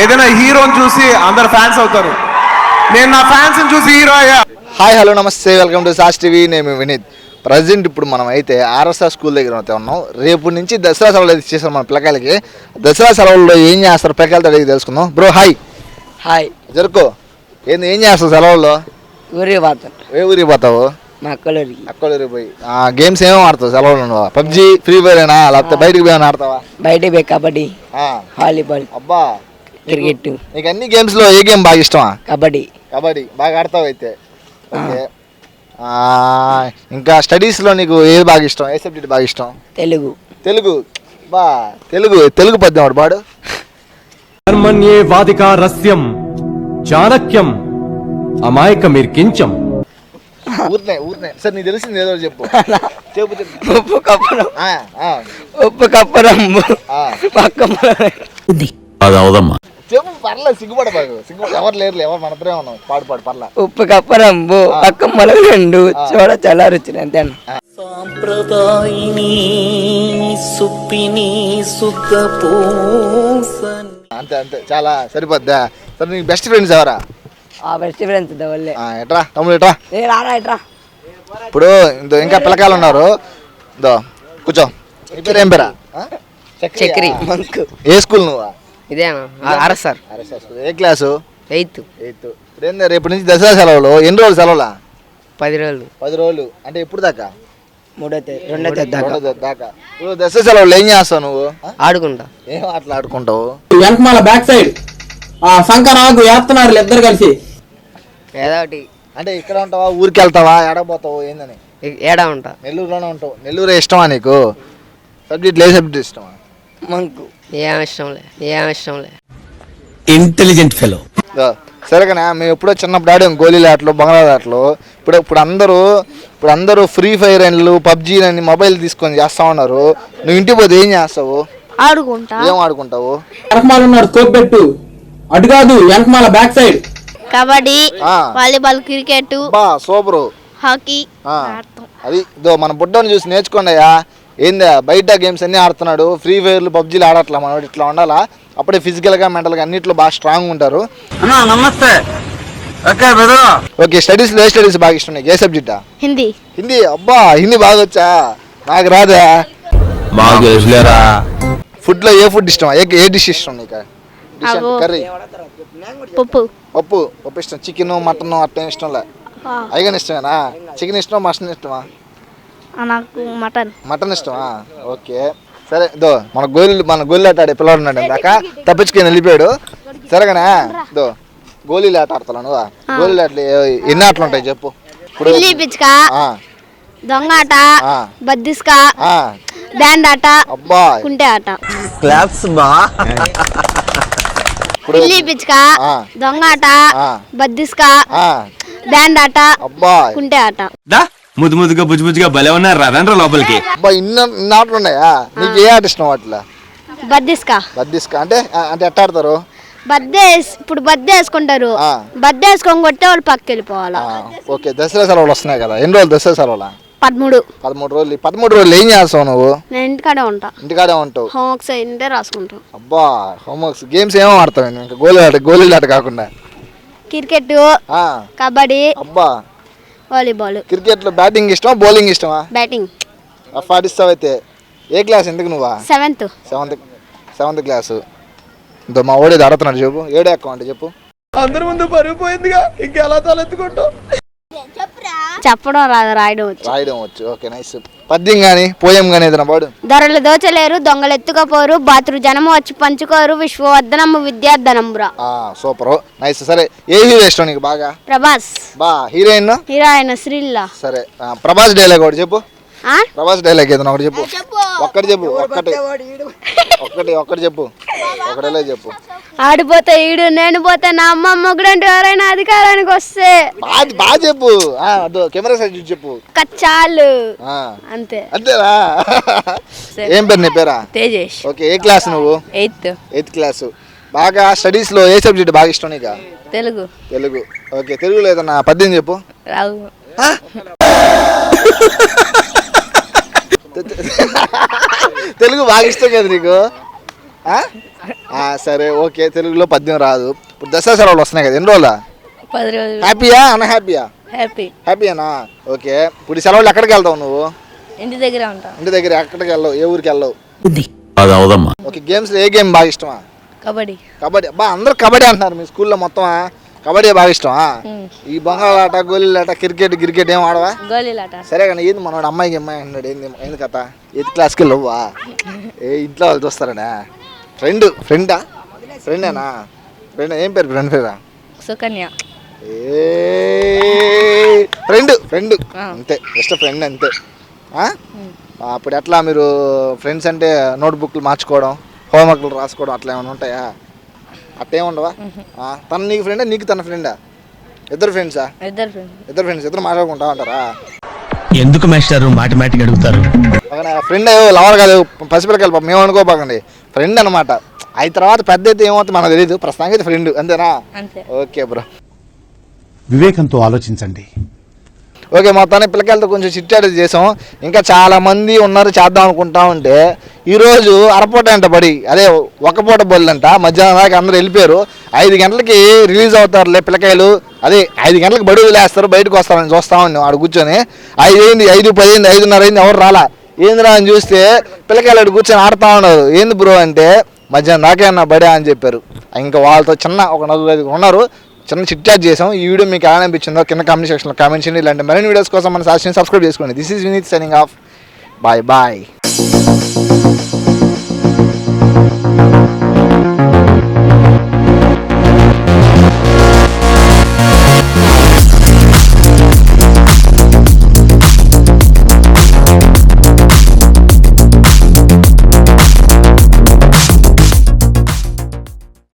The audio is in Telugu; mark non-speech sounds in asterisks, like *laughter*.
ఏదైనా హీరోని చూసి అందరు ఫ్యాన్స్ అవుతారు. నేను నా ఫ్యాన్స్ చూసి హీరో అయ్యా. హాయ్ హలో నమస్తే వెల్కమ్ టు సాస్ టీవీ నేను వినీత్. ప్రజెంట్ ఇప్పుడు మనం అయితే ఆర్ఎస్ఆర్ స్కూల్ దగ్గర అయితే ఉన్నాం. రేపు నుంచి దసరా సెలవులు అయితే ఇచ్చేసాం మన పిల్లకాయలకి. దసరా సెలవుల్లో ఏం చేస్తారు? పిల్లకాయలతో అడిగి తెలుసుకుందాం. బ్రో హాయ్ హాయ్ జరుకో. ఏంది ఏం చేస్తావు సెలవుల్లో? ఊరి పోతాను ఏ ఊరికి పోతావు? మా అక్కలూరికి. ఊరికి పోయి. గేమ్స్ ఏమేమి ఆడతావు సెలవులు పబ్జి ఫ్రీ ఫైర్ అయినా లేకపోతే బయటికి పోయి ఏమైనా ఆడతావా? బయట పోయి కబడ్డీ ఆ, వాలీబాల్. అబ్బా క్రికెట్ నీకు అన్ని గేమ్స్లో ఏ గేమ్ బాగా ఇష్టమా? కబడ్డీ. కబడ్డీ. బాగా ఆడతావు అయితే. ఓకే. ఆ, ఇంకా స్టడీస్లో నీకు ఏది బాగా ఇష్టం? ఏ సబ్జెక్ట్ బాగా ఇష్టం? తెలుగు. తెలుగు. బా తెలుగు. తెలుగు పద్యం వాడు బాడు కర్మణ్యే వాదికా రస్యం చాణక్యం అమాయకమిర్కించం ఊరినే ఊరినే. సార్ నీకు తెలిసింది ఏదో ఒకటి చెప్పు. చెప్పు చెప్పు. ఉప్పు కప్పరం ఆ, ఆ, ఉప్పు కప్పరం ఆ. పక్క చెప్పు పర్లేదు సిగ్గుపడబాకు సిగ్గు ఎవరు లేరు ఎవరు మన ఇద్దరే ఉన్నాం. పాడు పాడు పర్లా. ఉప్పు కప్పరం పక్క మొలగ రెండు చూడ చాలా రుచి అంతే సాంప్రదాయిని సుప్పిని సుఖ పూసని అంతే అంతే. చాలా సరిపోద్దా? సరే నీకు బెస్ట్ ఫ్రెండ్స్ ఎవరా? ఆ బెస్ట్ ఫ్రెండ్స్ దవల్లే ఆ, ఎట్రా? తమ్ముడు ఎట్రా? ఏ రారా ఇట్రా ఇప్పుడు ఇందో ఇంకా పిల్లకాయలు ఉన్నారు. దో కూర్చో. పేరు ఏం పేరా? ఆ? చక్రి. మంకు ఏ స్కూల్ నువ్వా? ఇదేనా ఆర్ఎస్ఎస్ స్కూల్. ఏ క్లాసు? ఎయిత్. ఎయిత్. ఇప్పుడు ఏంది రేపు నుంచి దసరా సెలవులు? ఎన్ని రోజులు సెలవులా? పది రోజులు. పది రోజులు. అంటే ఎప్పుడు దాకా? మూడో తేదీ రెండో తేదీ దాకా. దాకా. ఇప్పుడు దసరా సెలవులు ఏం చేస్తావు నువ్వు? ఆడుకుంటా. ఏం ఆటలు ఆడుకుంటావు? వెనకమాల బ్యాక్ సైడ్. ఆ శంకర్ ఆగు వేస్తున్నారు ఇద్దరు కలిసి. ఏదో ఒకటి. అంటే ఇక్కడ ఉంటావా? ఊరికి వెళ్తావా? ఎడపోతావు ఏందని? ఏడా ఉంటా. నెల్లూరులోనే ఉంటావు. నెల్లూరు ఇష్టమా నీకు? సబ్జెక్ట్ ఏ సబ్జెక్ట్ ఇష్టమా? మంకు ఏం ఇష్టంలే ఏం ఇష్టంలే ఇంటెలిజెంట్ ఫెలో దో, సరేగానే మేము ఎప్పుడో చిన్నప్పుడు ఆడాం గోళీల ఆటలు బంగాళాల ఆటలు. ఇప్పుడు ఇప్పుడు అందరూ ఇప్పుడు అందరూ ఫ్రీ ఫైర్ అండ్లు పబ్జీ అని మొబైల్ తీసుకొని చేస్తా ఉన్నారు. నువ్వు ఇంటికి పోతే ఏం చేస్తావు? ఆడుకుంటా. ఏం ఆడుకుంటావు? వెనకమాల ఉన్నాడు స్కోప్ పెట్టు. అటు కాదు వెనకమాల back side kabaddi. Volleyball cricket బా సూపరు. హాకీ అది ఇదో మన బుడ్డని చూసి నేర్చుకోండి అయ్యా. ఏందా బయట గేమ్స్ అన్నీ ఆడుతున్నాడు ఫ్రీ ఫైర్లు పబ్జీలు ఆడట్లా మనోడు ఇట్లా ఉండాలా? అప్పుడే ఫిజికల్గా మెంటల్గా అన్నిట్లో బాగా స్ట్రాంగ్ ఉంటారు. నమస్తే. ఓకే స్టడీస్లో ఏ స్టడీస్ బాగా ఇష్టం నీకు? ఏ సబ్జెక్టా హిందీ. హిందీ అబ్బా హిందీ బాగా వచ్చా? నాకు రాదా ఫుడ్లో ఏ ఫుడ్ ఇష్టం? ఏ ఏ డిష్ ఇష్టం నీకు. కర్రీ పప్పు. పప్పు పప్పు ఇష్టం. చికెన్ మటన్ అట్లా ఏం ఇష్టంలే అయిగా ఇష్టమేనా? చికెన్ ఇష్టమా మటన్ ఇష్టమా? నాకు మటన్ మటన్ ఇష్టమా? ఓకే. సరే దో మన గోళీలు మన గోళీలు ఆట ఆడే పిల్లవాడు ఉన్నాడు ఇందాక. తప్పించుకొని వెళ్ళిపోయాడు. సరేగానే? దో గోళీలు ఆట ఆడతాను గోళీలు ఆటలు ఎన్ని ఆటలు ఉంటాయి చెప్పు. ఇప్పుడు పిచ్చుక ఆ, దొంగ ఆట ఆ. బద్దిస్క ఆ, బ్యాండ్ ఆట అబ్బా. కుంటే ఆట. ఇప్పుడు పిల్లి పిచ్చుక ఆ. దొంగ ఆట ఆ. బద్దిస్క ఆ, బ్యాండ్ ఆట అబ్బా. కుంటే ఆట దా ముద్దు ముద్దుగా బుజ్జు బుజ్జుగా భలే ఉన్నారు రండ్రా లోపలికి. అబ్బా ఇన్ని ఇన్ని ఆటలు ఉన్నాయా నీకు ఏ ఆట ఇష్టం అట్లా బద్దిస్క బద్దిస్క అంటే అంటే ఎట్ట ఆడతారు? బద్దే ఇప్పుడు బద్దే వేసుకుంటారు. ఆ. బద్దే వేసుకొని కొడితే వాళ్ళు పక్కకి వెళ్ళిపోవాలా. ఆ, ఓకే దసరా సెలవులు వస్తున్నాయి కదా. ఎన్ని రోజులు దసరా సెలవులా? పదమూడు. పదమూడు రోజులు. ఈ పదమూడు రోజులు ఏం చేస్తావు నువ్వు? నేను ఇంటికాడే ఉంటా. ఇంటికాడే ఉంటావు. హోంవర్క్స్ అయింటే రాసుకుంటాం. అబ్బా హోంవర్క్స్ గేమ్స్ ఏమో ఆడతావు? నువ్వు ఇంకా గోళీ ఆట గోళీలు ఆట కాకుండా. క్రికెట్ ఆ, కబడ్డీ అబ్బా. వాలీబాల్. క్రికెట్లో బ్యాటింగ్ ఇష్టమా బౌలింగ్ ఇష్టమా? బ్యాటింగ్. ఆడిస్తావు అయితే. ఏ క్లాస్ ఎందుకు నువ్వా? సెవెంత్. Seventh seventh class. ఇంతో మా ఓడేది ఆడుతున్నాడు చెప్పు. ఏడే అకౌంట్ చెప్పు. చెప్పడం రాదు రాయడం వచ్చు. రాయడం వచ్చు. ఓకే నైస్ పద్యం కానీ పోయం కానీ ఏదైనా పాడు? ధరలు దోచలేరు దొంగలు ఎత్తుకపోరు బాతురు జనము వచ్చి పంచుకోరు విశ్వవర్ధనము విద్యాధనంబురా ఆ సూపర్ నైస్ సరే ఏ హీరో ఇష్టం నీకు బాగా? ప్రభాస్. బా హీరోయిన్? హీరోయిన్ శ్రీల్లా సరే ఆ, ప్రభాస్ డైలాగ్ ఒకటి చెప్పు. ఆ? ప్రభాస్ డైలాగ్ ఏదైనా ఒకటి చెప్పు. ఒక్కటి చెప్పు ఒక్కటి. ఒక్కటి ఒక్కటి చెప్పు. *laughs* ఒక డైలాగ్ చెప్పు. ఆడిపోతే ఈడు నేను పోతే నా అమ్మ మొగుడంటూ ఎవరైనా అధికారానికి వస్తే. బాగా బాగా చెప్పు. ఆ, అదో కెమెరా సైడ్ చూసి చెప్పు. కచ్చాలు. ఆ, అంతే. అంతేనా? ఏం పేరు నీ పేరా? తేజేష్. ఓకే ఏ క్లాస్ నువ్వు? ఎయిత్. Eighth class. బాగా స్టడీస్లో ఏ సబ్జెక్ట్ బాగా ఇష్టం నీకు? తెలుగు. తెలుగు. ఓకే తెలుగులో ఏదన్నా పద్యం చెప్పు. రావు. *laughs* తెలుగు బాగా ఇష్టం కదా నీకు? సరే ఓకే. తెలుగులో పద్యం రాదు. ఇప్పుడు దసరా సెలవులు వస్తున్నాయి కదా ఎన్ని రోజులా? పది రోజులు. హ్యాపీయా అన్న హ్యాపీయా హ్యాపీ హ్యాపీయేనా ఓకే. ఇప్పుడు ఈ సెలవులు ఎక్కడికి వెళ్తావు నువ్వు? ఇంటి దగ్గర ఉంటాం. ఇంటి దగ్గర ఎక్కడికి వెళ్ళవు? ఏ ఊరికి వెళ్ళవు? అది అవదమ్మా. ఓకే గేమ్స్ ఏ గేమ్ బాగా ఇష్టమా? కబడ్డీ. కబడ్డీ. అబ్బా అందరూ కబడ్డీ అంటున్నారు మీ స్కూల్లో మొత్తం కబడ్డీ బాగా ఇష్టమా? ఈ బంగాళాట గోళీలాట క్రికెట్ క్రికెట్ ఏం ఆడవా? గోళీలాట. సరే కానీ ఏంది మనోడు అమ్మాయికి అమ్మాయి అన్నాడు ఏంది ఏంది కథ? ఎయిత్ క్లాస్కి వెళ్ళవా? ఏ ఇంట్లో వాళ్ళు చూస్తారనా? ఫ్రెండ్ ఫ్రెండా ఫ్రెండేనా ఫ్రెండ్ ఏం పేరు? ఫ్రెండ్ పేరా? సుకన్య. ఏ ఫ్రెండ్ ఫ్రెండ్ అంతే. జస్ట్ ఫ్రెండ్ అంతే. ఆ? అప్పుడు ఎట్లా మీరు ఫ్రెండ్స్ అంటే నోట్బుక్లు మార్చుకోవడం హోంవర్క్లు రాసుకోవడం అట్లా ఏమైనా ఉంటాయా? అట్లా ఏముండవా ఆ, తను నీకు ఫ్రెండా నీకు తన ఫ్రెండా ఇద్దరు ఫ్రెండ్సా ఇద్దరు ఫ్రెండ్స్ ఇద్దరు ఫ్రెండ్స్ ఇద్దరు మాట్లాడుకుంటా ఉంటారా? ఎందుకు మాస్టారు మాటిమాటికి అడుగుతారు? ఫ్రెండ్ లవర్ కాదు పసిపిల్లకాయలు పాపం మేము అనుకోబాకండి. ఫ్రెండ్ అనమాట అయిన తర్వాత పెద్ద అయితే ఏమవుతుంది మనకు తెలియదు ప్రస్తుతానికి అయితే ఫ్రెండ్ అంతేనా? అంతే. Okay bro. వివేకంతో ఆలోచించండి. ఓకే మొత్తాన్ని పిల్లకాయలతో కొంచెం చిట్టాడు చేసాం. ఇంకా చాలామంది ఉన్నారు చేద్దాం అనుకుంటా ఉంటే. ఈరోజు అరపూట అంట బడి అదే ఒక పూట బళ్ళు అంట మధ్యాహ్నం దాకా అందరూ వెళ్ళిపోయారు. ఐదు గంటలకి రిలీజ్ అవుతారులే పిల్లకాయలు. అదే ఐదు గంటలకు బడి వదిలేస్తారు బయటకు వస్తారని చూస్తా ఉన్నాం ఆడ కూర్చొని. ఐదు అయింది ఐదు పది అయింది ఐదున్నర అయింది ఎవరు రాలా? ఏందిరా అని చూస్తే పిల్లకాయలు ఆడ కూర్చొని ఆడుతూ ఉన్నారు. ఏంది బ్రో అంటే మధ్యాహ్నం దాకే అన్న బడే అని చెప్పారు. ఇంకా వాళ్ళతో చిన్న ఒక నలుగురు ఉన్నారు. చిన్న చిట్ చాట్ చేసాం. ఈ వీడియో మీకు ఎలా అనిపించిందో కింద కామెంట్ సెక్షన్లో కామెంట్ చేయండి. ఇలాంటి మరిన్ని వీడియోస్ కోసం మన సాక్షిని సబ్స్క్రైబ్ చేసుకోండి. This is Vineeth signing off bye bye